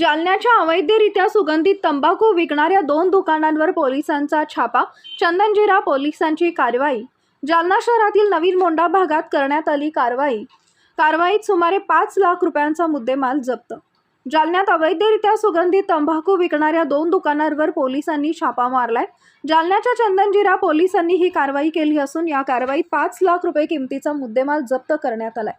जालन्याच्या अवैधरित्या सुगंधित तंबाखू विकणाऱ्या दोन दुकानांवर पोलिसांचा छापा चंदनजिरा पोलिसांची कारवाई. जालना शहरातील नवीन मोंडा भागात करण्यात आली कारवाई. कारवाईत सुमारे पाच लाख रुपयांचा मुद्देमाल जप्त. जालन्यात अवैधरित्या सुगंधित तंबाखू विकणाऱ्या दोन दुकानांवर पोलिसांनी छापा मारलाय. जालन्याच्या चंदनजिरा पोलिसांनी ही कारवाई केली असून या कारवाईत पाच लाख रुपये किमतीचा मुद्देमाल जप्त करण्यात आलाय.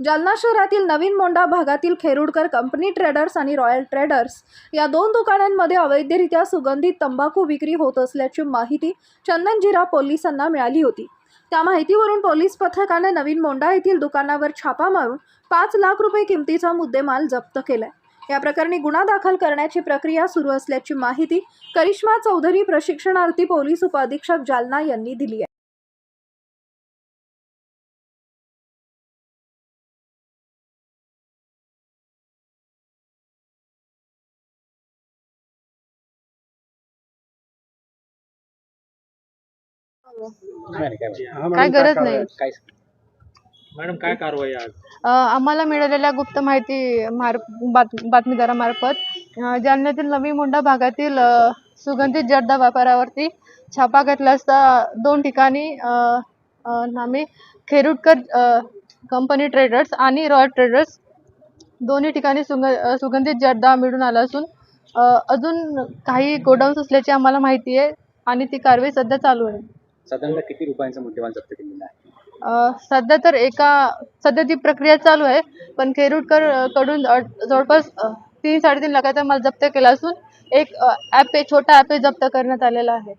जालना शहरातील नवीन मोंडा भागातील खेरुडकर कंपनी ट्रेडर्स आणि रॉयल ट्रेडर्स या दोन दुकानांमध्ये अवैधरित्या सुगंधित तंबाखू विक्री होत असल्याची माहिती चंदनजिरा पोलिसांना मिळाली होती. त्या माहितीवरून पोलीस पथकाने नवीन मोंडा येथील दुकानावर छापा मारून पाच लाख रुपये किमतीचा मुद्देमाल जप्त केलाय. या प्रकरणी गुन्हा दाखल करण्याची प्रक्रिया सुरू असल्याची माहिती करिश्मा चौधरी प्रशिक्षणार्थी पोलीस उपाधीक्षक जालना यांनी दिली आहे. काय गरज नाही. मॅडम काय कारवाई आज? आम्हाला मिळालेल्या गुप्त माहिती मार बात बातमीदारामार्फत जालन्यातील नवी मोंढा भागातील सुगंधित जर्दा व्यापारावरती छापा घातला असता दोन ठिकाणी खेरुडकर अ, कंपनी ट्रेडर्स आणि रॉयल ट्रेडर्स दोन्ही ठिकाणी सुग सुगंधित जर्दा मिळून आला असून अजून काही गोडाऊन्स असल्याची आम्हाला माहिती आहे आणि ती कारवाई सध्या चालू आहे. साधारणतः किती रुपयांचा मुद्देमाल जप्त केलेला आहे? अ, सध्या तर एका सध्या ती प्रक्रिया चालू आहे पण केरुडकर अ, कडून अ, जवळपास अ, तीन साडेतीन लाखाचा माल जप्त केला असून एक ॲप आहे छोटा ॲप आहे जप्त करण्यात आलेला आहे.